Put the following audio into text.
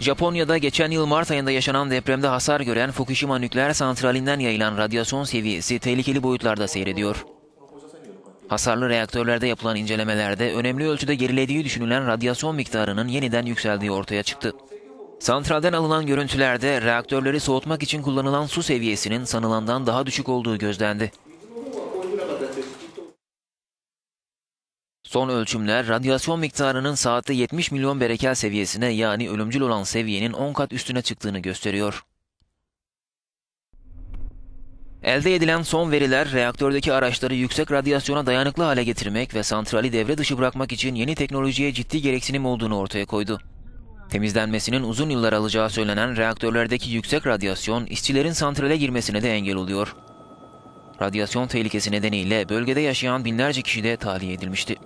Japonya'da geçen yıl Mart ayında yaşanan depremde hasar gören Fukushima nükleer santralinden yayılan radyasyon seviyesi tehlikeli boyutlarda seyrediyor. Hasarlı reaktörlerde yapılan incelemelerde önemli ölçüde gerilediği düşünülen radyasyon miktarının yeniden yükseldiği ortaya çıktı. Santralden alınan görüntülerde reaktörleri soğutmak için kullanılan su seviyesinin sanılandan daha düşük olduğu gözlendi. Son ölçümler radyasyon miktarının saatte 70 milyon berekel seviyesine yani ölümcül olan seviyenin 10 kat üstüne çıktığını gösteriyor. Elde edilen son veriler reaktördeki araçları yüksek radyasyona dayanıklı hale getirmek ve santrali devre dışı bırakmak için yeni teknolojiye ciddi gereksinim olduğunu ortaya koydu. Temizlenmesinin uzun yıllar alacağı söylenen reaktörlerdeki yüksek radyasyon işçilerin santrale girmesine de engel oluyor. Radyasyon tehlikesi nedeniyle bölgede yaşayan binlerce kişi de tahliye edilmişti.